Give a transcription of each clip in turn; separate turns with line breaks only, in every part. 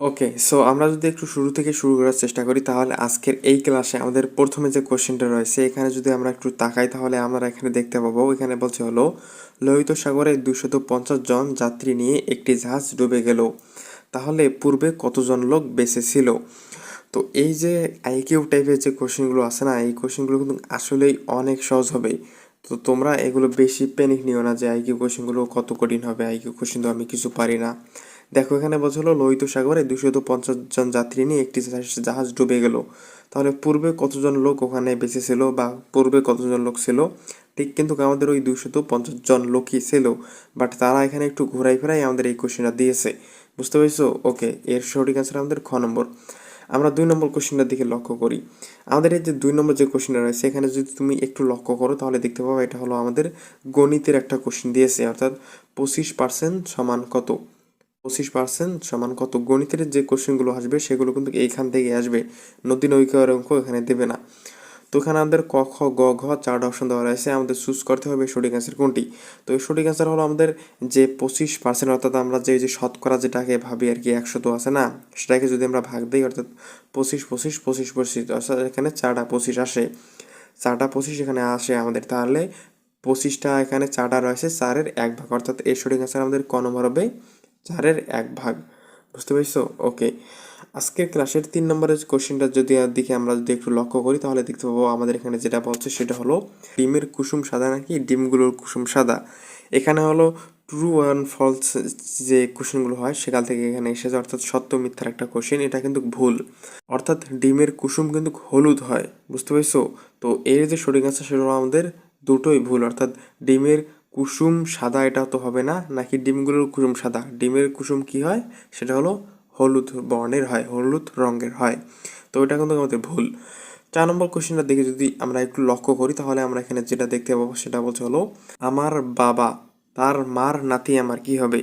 Okay so আমরা যদি একটু শুরু থেকে শুরু করার চেষ্টা করি, তাহলে আজকের এই ক্লাসে আমাদের প্রথমে যে কোশ্চেনটা রয়েছে, এখানে যদি আমরা একটু তাকাই, তাহলে আমরা এখানে দেখতে পাবো, এখানে বলছে হলো, লোহিত সাগরে দুশত পঞ্চাশ জন যাত্রী নিয়ে একটি জাহাজ ডুবে গেল। তাহলে পূর্বে কতজন লোক বেঁচে ছিল? তো এই যে আইকিউ টাইপের যে কোশ্চেনগুলো আছে না, এই কোশ্চেনগুলো কিন্তু আসলেই অনেক সহজ হবে। তো তোমরা এগুলো বেশি প্যানিক নিও না যে আইকিউ কোশ্চেনগুলো কত কঠিন হবে আইকিউ কোশ্চেন তো আমি কিছু পারি না। দেখো, এখানে বলছিল লোহিত সাগরে দুশত পঞ্চাশ জন যাত্রী নিয়ে একটি জাহাজ- জাহাজ ডুবে গেল। তাহলে পূর্বে কতজন লোক ওখানে বেঁচে ছিল বা পূর্বে কতজন লোক ছিল? ঠিক কিন্তু আমাদের ওই দুশত পঞ্চাশ জন লোকই ছিল বাট তারা এখানে একটু ঘুরাই ফেরাই আমাদের এই কোশ্চেনটা দিয়েছে। বুঝতে পেরেছ? ওকে, এর সঠিক আনসার আমাদের খ নম্বর। আমরা দুই নম্বর কোশ্চেনটার দিকে লক্ষ্য করি। আমাদের এই যে দুই নম্বর যে কোশ্চেনটা রয়েছে, এখানে যদি তুমি একটু লক্ষ্য করো, তাহলে দেখতে পাবো এটা হলো আমাদের গণিতের একটা কোশ্চেন দিয়েছে, অর্থাৎ পঁচিশ পার্সেন্ট সমান কত? পঁচিশ পার্সেন্ট সমান কত? গণিতের যে কোশ্চেনগুলো আসবে, সেগুলো কিন্তু এইখান থেকে আসবে। নদী নৌকার অঙ্ক এখানে দেবে না। তো এখানে আমাদের ক, খ, গ, ঘ চারটা অপশন দেওয়া রয়েছে। আমাদের চুজ করতে হবে সঠিক অ্যান্সার কোনটি? তো এই সঠিক অ্যান্সার হলো আমাদের যে পঁচিশ পার্সেন্ট অর্থাৎ আমরা যে যে শতকরা যেটাকে ভাবি আর কি একশো তো আছে না? সেটাকে যদি আমরা ভাগ দিই, অর্থাৎ পঁচিশ পঁচিশ পঁচিশ পঁচিশ অর্থাৎ এখানে চারটা পঁচিশ আসে। চারটা পঁচিশ এখানে আসে আমাদের। তাহলে পঁচিশটা এখানে চারটা রয়েছে, চারের এক ভাগ। অর্থাৎ এর সঠিক অ্যান্সার আমাদের ক নম্বর হবে চারের এক ভাগ। বুঝতে পেরেছ? ওকে আজকের ক্লাসের তিন নম্বরের কোশ্চেনটা যদি দিকে আমরা যদি একটু লক্ষ্য করি, তাহলে দেখতে পাবো আমাদের এখানে যেটা বলছে সেটা হলো, ডিমের কুসুম সাদা নাকি? ডিমগুলোর কুসুম সাদা। এখানে হলো ট্রু অ্যান্ড ফলস যে কোশ্চেনগুলো হয়, সেখান থেকে এখানে এসেছে, অর্থাৎ সত্য মিথ্যার একটা কোশ্চেন এটা কিন্তু ভুল। অর্থাৎ ডিমের কুসুম কিন্তু হলুদ হয়। বুঝতে পেরেছ? তো এর যে সঠিক আছে সেটা হলো আমাদের দুটোই ভুল। অর্থাৎ ডিমের কুসুম সাদা এটা তো হবে না, নাকি ডিমগুলোর কুসুম সাদা? ডিমের কুসুম কি হয়? সেটা হলো হলুদ বর্ণের হয়, হলুদ রঙের হয়। তো এটা কিন্তু আমাদের ভুল। চার নম্বর কোশ্চেনটার দেখে যদি আমরা একটু লক্ষ্য করি, তাহলে আমরা এখানে যেটা দেখতে পাবো সেটা বলছে হলো, আমার বাবা, তার মার নাতি আমার, কি হবে?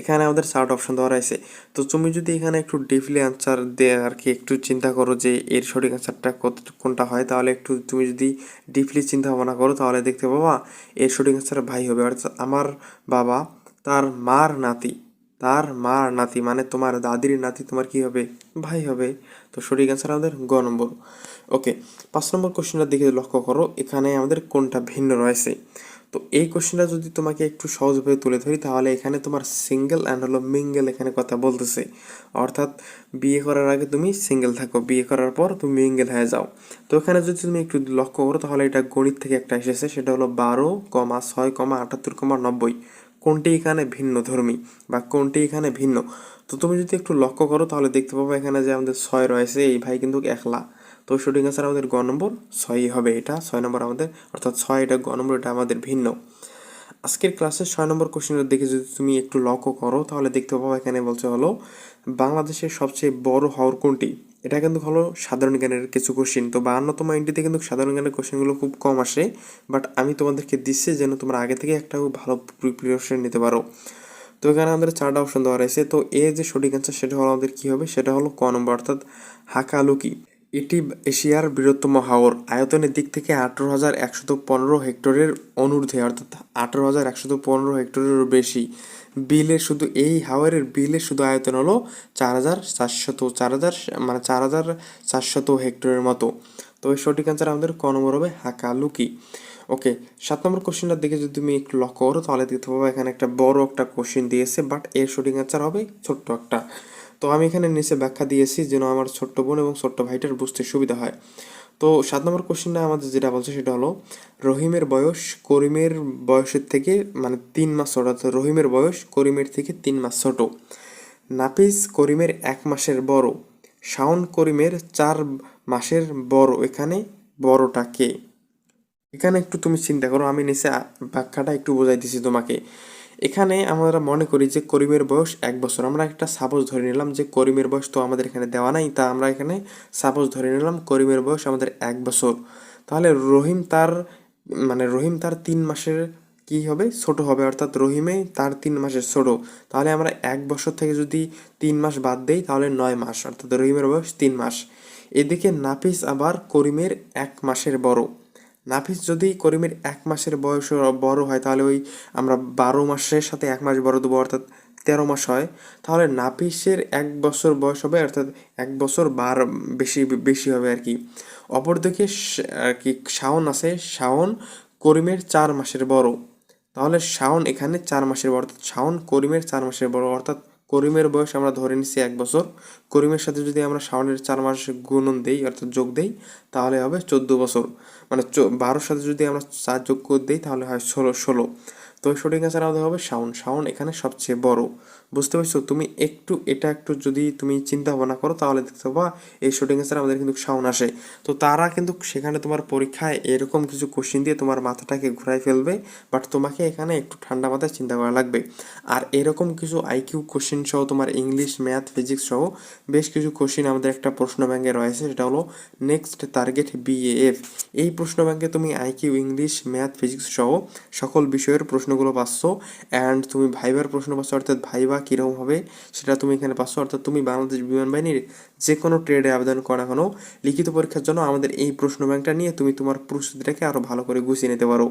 এখানে আমাদের চার্ট অপশন দেওয়া রয়েছে। তো তুমি যদি এখানে একটু ডিপলি আনসার দিয়ে আর কি, একটু চিন্তা করো যে এর সঠিক অ্যান্সারটা কত, কোনটা হয়, তাহলে একটু তুমি যদি ডিপলি চিন্তা ভাবনা করো, তাহলে দেখতে পাবা এর সঠিক অ্যান্সার ভাই হবে। অর্থাৎ আমার বাবা, তার মার নাতি, তার মার নাতি মানে তোমার দাদির নাতি, তোমার কি হবে? ভাই হবে। তো সঠিক অ্যান্সার আমাদের গ নম্বর। ওকে পাঁচ নম্বর কোশ্চেনটার দিকে লক্ষ্য করো। এখানে আমাদের কোনটা ভিন্ন রয়েছে? তো এই কোশ্চেনটা যদি তোমাকে একটু সহজভাবে তুলে ধরি, তাহলে এখানে তোমার সিঙ্গেল অ্যান্ড হলো মিঙ্গেল এখানে কথা বলতেছে। অর্থাৎ বিয়ে করার আগে তুমি সিঙ্গেল থাকো, বিয়ে করার পর তুমি মিঙ্গেল হয়ে যাও। তো এখানে যদি তুমি একটু লক্ষ্য করো, তাহলে এটা গণিত থেকে একটা এসেছে, সেটা হলো বারো কমা ছয় কমা আটাত্তর কমা নব্বই। কোনটি এখানে ভিন্ন ধর্মী বা কোনটি এখানে ভিন্ন? তো তুমি যদি একটু লক্ষ্য করো, তাহলে দেখতে পাবো এখানে যে আমাদের ছয় রয়েছে, এই ভাই কিন্তু একলা। তো সঠিক আনসার আমাদের গ নম্বর ছয়ই হবে এটা, ছয় নম্বর আমাদের, অর্থাৎ ছয় এটা গ নম্বর, এটা আমাদের ভিন্ন। আজকের ক্লাসের ছয় নম্বর কোশ্চেনের দিকে যদি তুমি একটু লক্ষ্য করো, তাহলে দেখতে পাবো এখানে বলছে হলো, বাংলাদেশের সবচেয়ে বড় হাওর কোনটি? এটা কিন্তু হলো সাধারণ জ্ঞানের কিছু কোশ্চেন তো বাহান্নতম এন্ট্রিতে কিন্তু সাধারণ জ্ঞানের কোশ্চেনগুলো খুব কম আসে বাট আমি তোমাদেরকে দিচ্ছি যেন তোমরা আগে থেকে একটা ভালো প্রিপারেশন নিতে পারো। তো এখানে আমাদের চারটা অপশন দেওয়া রয়েছে। তো এ যে সঠিক অ্যান্সার সেটা হলো আমাদের কী হবে? সেটা হলো ক নম্বর, অর্থাৎ হাকালুকি। এটি এশিয়ার বৃহত্তম হাওর। আয়তনের দিক থেকে আঠারো হাজার একশত পনেরো হেক্টরের অনূর্ধ্বে, অর্থাৎ আঠারো হাজার একশত পনেরো হেক্টরেরও বেশি। বিলের শুধু এই হাওরের বিলের শুধু আয়তন হলো চার হাজার চারশত, চার হাজার মানে চার হাজার চারশত হেক্টরের মতো। তো এই সঠিক অ্যান্সার আমাদের ক নম্বর হবে হাকালুকি। ওকে সাত নম্বর কোশ্চেনটার দিকে যদি তুমি একটু লক্ষ্য করো, তাহলে দেখতে পাবো এখানে একটা বড় একটা কোশ্চেন দিয়েছে বাট এর সঠিক অ্যান্সার হবে ছোট্ট একটা। তো আমি এখানে নিচে ব্যাখ্যা দিয়েছি যেন আমার ছোট্ট বোন এবং ছোট্ট ভাইটার বুঝতে সুবিধা হয়। তো সাত নম্বর কোশ্চেনটা আমাদের যেটা বলছে সেটা হলো, রহিমের বয়স করিমের বয়সের থেকে মানে তিন মাস ছোট, অর্থাৎ রহিমের বয়স করিমের থেকে তিন মাস ছোট। নাপিস করিমের এক মাসের বড়, শাওন করিমের চার মাসের বড়, এখানে বড়টা কে? এখানে একটু তুমি চিন্তা করো, আমি নিচে ব্যাখ্যাটা একটু বোঝাই দিছি তোমাকে। এখানে আমরা মনে করি যে করিমের বয়স এক বছর। আমরা একটা সাপোজ ধরে নিলাম যে করিমের বয়স তো আমাদের এখানে দেওয়া নাই, তা আমরা এখানে সাপোজ ধরে নিলাম করিমের বয়স আমাদের এক বছর। তাহলে রহিম তার মানে রহিম তার তিন মাসের কি হবে? ছোট হবে, অর্থাৎ রহিমে তার তিন মাসের ছোট। তাহলে আমরা এক বছর থেকে যদি তিন মাস বাদ দেই, তাহলে নয় মাস, অর্থাৎ রহিমের বয়স তিন মাস। এদিকে নাফিস আবার করিমের এক মাসের বড়। নাফিস যদি করিমের এক মাসের বয়স বড় হয়, তাহলে ওই আমরা বারো মাসের সাথে এক মাস বড় দেবো, অর্থাৎ তেরো মাস হয়। তাহলে নাফিসের এক বছর বয়স হবে, অর্থাৎ এক বছর বার বেশি বেশি হবে আর কি। অপরদিকে আর কি, শাওন আছে, শাওন করিমের চার মাসের বড়। তাহলে শাওন এখানে চার মাসের বড়, অর্থাৎ শাওন করিমের চার মাসের বড়, অর্থাৎ করিমের বয়স আমরা ধরে নিচ্ছি এক বছর। করিমের সাথে যদি আমরা শাওনের চার মাস গুণন দেই, অর্থাৎ যোগ দেই, তাহলে হবে চোদ্দ বছর। মানে বারোর সাথে যদি আমরা চার যোগ করে দিই, তাহলে হয় ষোলো ষোলো। তো সঠিক অ্যান্সার আমাদের হবে শাওন। শাওন এখানে সবচেয়ে বড়। বুঝতে পারছ? তুমি একটু, এটা একটু যদি তুমি চিন্তা ভাবনা করো, তাহলে দেখতে পাবা এই সঠিক অ্যান্সার আমাদের কিন্তু শাওন আসে। তো তারা কিন্তু সেখানে তোমার পরীক্ষায় এরকম কিছু কোশ্চিন দিয়ে তোমার মাথাটাকে ঘুরাই ফেলবে বাট তোমাকে এখানে একটু ঠান্ডা মাথায় চিন্তা করা লাগবে। আর এরকম কিছু আইকিউ কোশ্চিন সহ তোমার ইংলিশ ম্যাথ ফিজিক্স সহ বেশ কিছু কোশ্চিন আমাদের একটা প্রশ্ন ব্যাংকে রয়েছে, সেটা হলো নেক্সট টার্গেট বিএএফ এই প্রশ্ন ব্যাংকে তুমি আইকিউ ইংলিশ ম্যাথ ফিজিক্স সহ সকল বিষয়ের প্রশ্নগুলো পাচ্ছ অ্যান্ড তুমি ভাইবার প্রশ্ন পাচ্ছ, অর্থাৎ ভাইবা কীরকম হবে সেটা তুমি এখানে পাচ্ছ। অর্থাৎ তুমি বাংলাদেশ বিমান বাহিনীর যে কোনো ট্রেডে আবেদন করা কোনো লিখিত পরীক্ষার জন্য আমাদের এই প্রশ্ন ব্যাংকটা নিয়ে তুমি তোমার প্রস্তুতিটাকে আরও ভালো করে গুছিয়ে নিতে পারো।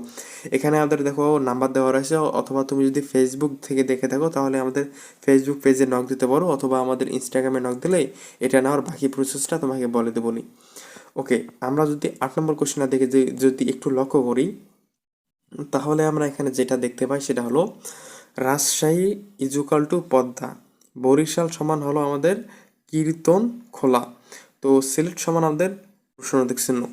এখানে আমাদের দেখো নাম্বার দেওয়া রয়েছে, অথবা তুমি যদি ফেসবুক থেকে দেখে থাকো তাহলে আমাদের ফেসবুক পেজে নক দিতে পারো, অথবা আমাদের ইনস্টাগ্রামে নক দিলে এটা নেওয়ার বাকি প্রসেসটা তোমাকে বলে দেবনি ওকে, আমরা যদি আট নম্বর কোশ্চেনটা দেখে যদি একটু লক্ষ্য করি, তাহলে আমরা এখানে যেটা দেখতে পাই সেটা হলো রাজশাহী ইজুকাল টু পদ্মা। বরিশাল সমান হলো আমাদের কীর্তন খোলা। তো সিলেট সমান আমাদের প্রশ্নদিক চিহ্ন।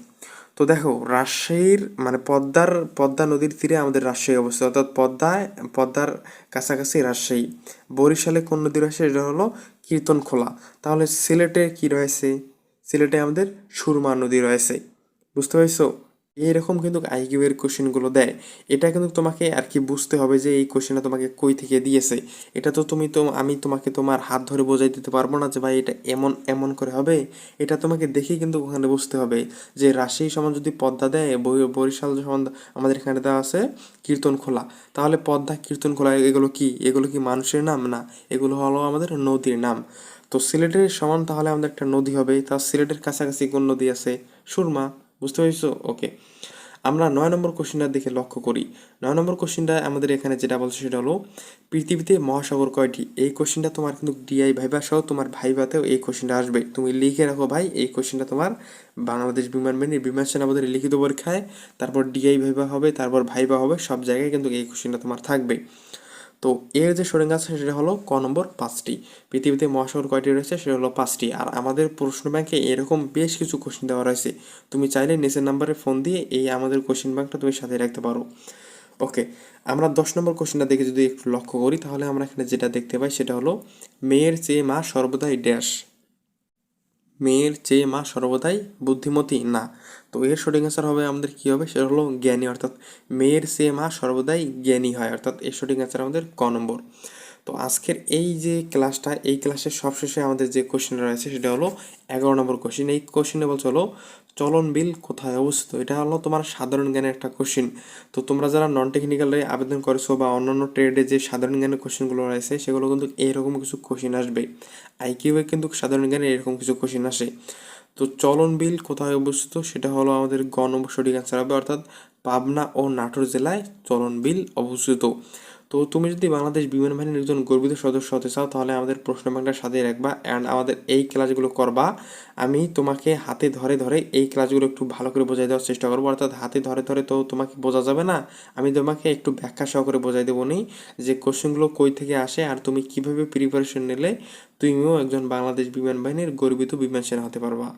তো দেখো, রাজশাহীর মানে পদ্মার, পদ্মা নদীর তীরে আমাদের রাজশাহী অবস্থিত। অর্থাৎ পদ্মায় পদ্মার কাছাকাছি রাজশাহী। বরিশালে কোন নদী রয়েছে? এটা হলো কীর্তন খোলা। তাহলে সিলেটে কি রয়েছে? সিলেটে আমাদের সুরমা নদী রয়েছে। বুঝতে পারছ? এইরকম কিন্তু আইকিউ এর কোশ্চেনগুলো দেয়। এটা কিন্তু তোমাকে আর কি বুঝতে হবে যে এই কোশ্চেনটা তোমাকে কই থেকে দিয়েছে। এটা তো তুমি তো, আমি তোমাকে তোমার হাত ধরে বোঝাই দিতে পারব না যে ভাই এটা এমন এমন করে হবে। এটা তোমাকে দেখেই কিন্তু ওখানে বুঝতে হবে যে রাজশাহী সমান যদি পদ্মা দেয় বরিশাল সমান আমাদের এখানে দেওয়া আছে কীর্তন খোলা। তাহলে পদ্মা, কীর্তন খোলা, এগুলো কি? এগুলো কি মানুষের নাম? না, এগুলো হলো আমাদের নদীর নাম। তো সিলেটের সমান তাহলে আমাদের একটা নদী হবে। তা সিলেটের কাছাকাছি কোন নদী আছে? সুরমা। বুঝতে পেরেছ? ওকে আমরা নয় নম্বর কোশ্চেনটার দিকে লক্ষ্য করি। নয় নম্বর কোশ্চেনটা আমাদের এখানে যেটা বলছে সেটা হলো, পৃথিবীতে মহাসাগর কয়টি? এই কোশ্চেনটা তোমার কিন্তু ডিআই ভাইবা সহ তোমার ভাইবাতেও এই কোশ্চেনটা আসবে। তুমি লিখে রাখো ভাই, এই কোশ্চেনটা তোমার বাংলাদেশ বিমান বাহিনীর বিমান সেনাবাহিনীর লিখিত পরীক্ষায়, তারপর ডিআই ভাইবা হবে, তারপর ভাইবা হবে, সব জায়গায় কিন্তু এই কোশ্চেনটা তোমার থাকবে। তো এর যে সরেঙ্গ আছে সেটা হলো ক নম্বর পাঁচটি। পৃথিবীতে মহাসাগর কয়টি রয়েছে সেটা হলো পাঁচটি। আর আমাদের প্রশ্ন ব্যাংকে এরকম বেশ কিছু কোশ্চেন দেওয়া রয়েছে। তুমি চাইলে নিচের নাম্বারে ফোন দিয়ে এই আমাদের কোশ্চেন ব্যাংকটা তুমি সাথে রাখতে পারো। ওকে আমরা দশ নম্বর কোশ্চেনটা দেখে যদি একটু লক্ষ্য করি, তাহলে আমরা এখানে যেটা দেখতে পাই সেটা হলো, মেয়ের চেয়ে মা সর্বদাই ড্যাশ মেয়ের চেয়ে মা সর্বদাই বুদ্ধিমতী? না। তো এর সঠিক অ্যান্সার হবে আমাদের কী হবে? সেটা হলো জ্ঞানী। অর্থাৎ মেয়ের চেয়ে মা সর্বদাই জ্ঞানী হয়। অর্থাৎ এর সঠিক অ্যান্সার আমাদের ক নম্বর। তো আজকের এই যে ক্লাসটা, এই ক্লাসের সবশেষে আমাদের যে কোশ্চেন রয়েছে সেটা হলো এগারো নম্বর কোশ্চেন এই কোশ্চেনে বলছে হলো, চলন বিল কোথায় অবস্থিত? এটা হলো তোমার সাধারণ জ্ঞানের একটা কোশ্চেন তো তোমরা যারা নন টেকনিক্যালে আবেদন করেছ বা অন্যান্য ট্রেডে যে সাধারণ জ্ঞানের কোশ্চেনগুলো রয়েছে, সেগুলো কিন্তু এইরকম কিছু কোশ্চেন আসবে। আইকিউয়ে কিন্তু সাধারণ জ্ঞানে এরকম কিছু কোশ্চেন আসে। তো চলন বিল কোথায় অবস্থিত? সেটা হলো আমাদের গ নম্বর সঠিক অ্যান্সার হবে, অর্থাৎ পাবনা ও নাটোর জেলায় চলন বিল অবস্থিত। তো তুমি যদি বাংলাদেশ বিমান বাহিনীর একজন গর্বিত সদস্য হতে চাও, তাহলে আমাদের প্রশ্ন ব্যাংকটা সাথে রাখবা অ্যান্ড আমাদের এই ক্লাসগুলো করবা। আমি তোমাকে হাতে ধরে ধরে এই ক্লাসগুলো একটু ভালো করে বোঝাই দেওয়ার চেষ্টা করব। অর্থাৎ হাতে ধরে ধরে তো তোমাকে বোঝা যাবে না, আমি তোমাকে একটু ব্যাখ্যা সহকারে বোঝাই দেবো নি যে কোশ্চেনগুলো কই থেকে আসে আর তুমি কীভাবে প্রিপারেশন নিলে তুমিও একজন বাংলাদেশ বিমান বাহিনীর গর্বিত বিমান সেনা হতে পারবা।